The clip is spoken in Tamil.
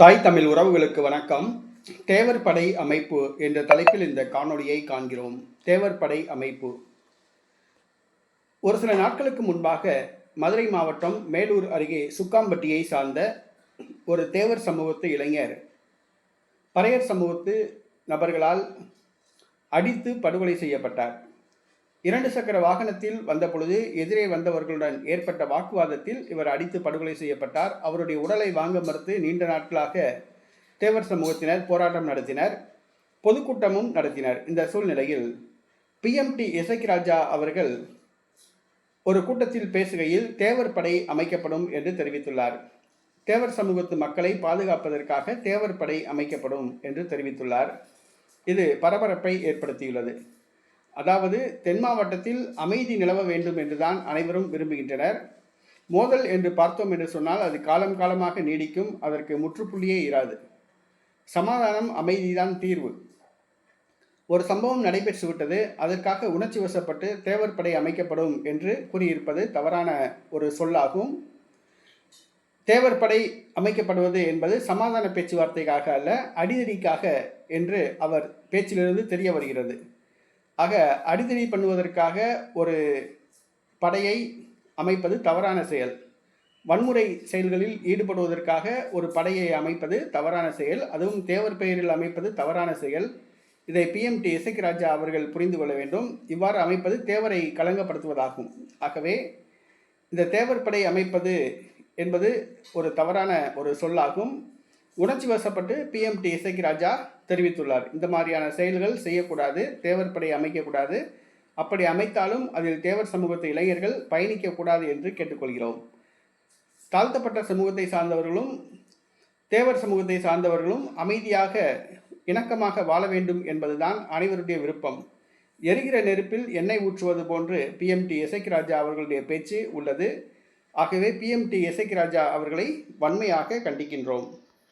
தாய் தமிழ் உறவுகளுக்கு வணக்கம். தேவர் படை அமைப்பு என்ற தலைப்பில் இந்த காணொளியை காண்கிறோம். தேவர் படை அமைப்பு. ஒரு சில நாட்களுக்கு முன்பாக மதுரை மாவட்டம் மேலூர் அருகே சுக்காம்பட்டியை சார்ந்த ஒரு தேவர் சமூகத்து இளைஞர் பறையர் சமூகத்து நபர்களால் அடித்து படுகொலை செய்யப்பட்டார். இரண்டு சக்கர வாகனத்தில் வந்தபொழுது எதிரே வந்தவர்களுடன் ஏற்பட்ட வாக்குவாதத்தில் இவர் அடித்து படுகொலை செய்யப்பட்டார். அவருடைய உடலை வாங்க மறுத்து நீண்ட நாட்களாக தேவர் சமூகத்தினர் போராட்டம் நடத்தினர் பொதுக்கூட்டமும் நடத்தினர். இந்த சூழ்நிலையில் பிஎம்டி இசைக் ராஜா அவர்கள் ஒரு கூட்டத்தில் பேசுகையில் தேவர் படை அமைக்கப்படும் என்று தெரிவித்துள்ளார். தேவர் சமூகத்து மக்களை பாதுகாப்பதற்காக தேவர் படை அமைக்கப்படும் என்று தெரிவித்துள்ளார். இது பரபரப்பை ஏற்படுத்தியுள்ளது. அதாவது தென் மாவட்டத்தில் அமைதி நிலவ வேண்டும் என்றுதான் அனைவரும் விரும்புகின்றனர். மோதல் என்று பார்த்தோம் என்று சொன்னால் அது காலம் காலமாக நீடிக்கும் அதற்கு முற்றுப்புள்ளியே இராது. சமாதானம் அமைதிதான் தீர்வு. ஒரு சம்பவம் நடைபெற்று விட்டது அதற்காக உணர்ச்சி வசப்பட்டு தேவர் படை அமைக்கப்படும் என்று கூறியிருப்பது தவறான ஒரு சொல்லாகும். தேவர் படை அமைக்கப்படுவது என்பது சமாதான பேச்சுவார்த்தைக்காக அல்ல அடிதடிக்காக என்று அவர் பேச்சிலிருந்து தெரிய வருகிறது. ஆக அடிதடி பண்ணுவதற்காக ஒரு படையை அமைப்பது தவறான செயல். வன்முறை செயல்களில் ஈடுபடுவதற்காக ஒரு படையை அமைப்பது தவறான செயல். அதுவும் தேவர் பெயரில் அமைப்பது தவறான செயல். இதை பிஎம்டி இசைக் ராஜா அவர்கள் புரிந்து கொள்ள வேண்டும். இவ்வாறு அமைப்பது தேவரை களங்கப்படுத்துவதாகும் ஆகவே இந்த தேவர் படை அமைப்பது என்பது ஒரு தவறான ஒரு சொல்லாகும். உணர்ச்சி வசப்பட்டு பிஎம்டி இசைக்கு ராஜா தெரிவித்துள்ளார். இந்த மாதிரியான செயல்கள் செய்யக்கூடாது தேவர் படை அமைக்கக்கூடாது. அப்படி அமைத்தாலும் அதில் தேவர் சமூகத்து இளைஞர்கள் பயணிக்கக்கூடாது என்று கேட்டுக்கொள்கிறோம். தாழ்த்தப்பட்ட சமூகத்தை சார்ந்தவர்களும் தேவர் சமூகத்தை சார்ந்தவர்களும் அமைதியாக இணக்கமாக வாழ வேண்டும் என்பதுதான் அனைவருடைய விருப்பம். எரிகிற நெருப்பில் எண்ணெய் ஊற்றுவது போன்று பிஎம்டி இசைக்கு ராஜா அவர்களுடைய பேச்சு உள்ளது. ஆகவே பிஎம்டி இசைக்கு ராஜா அவர்களை வன்மையாக கண்டிக்கின்றோம்.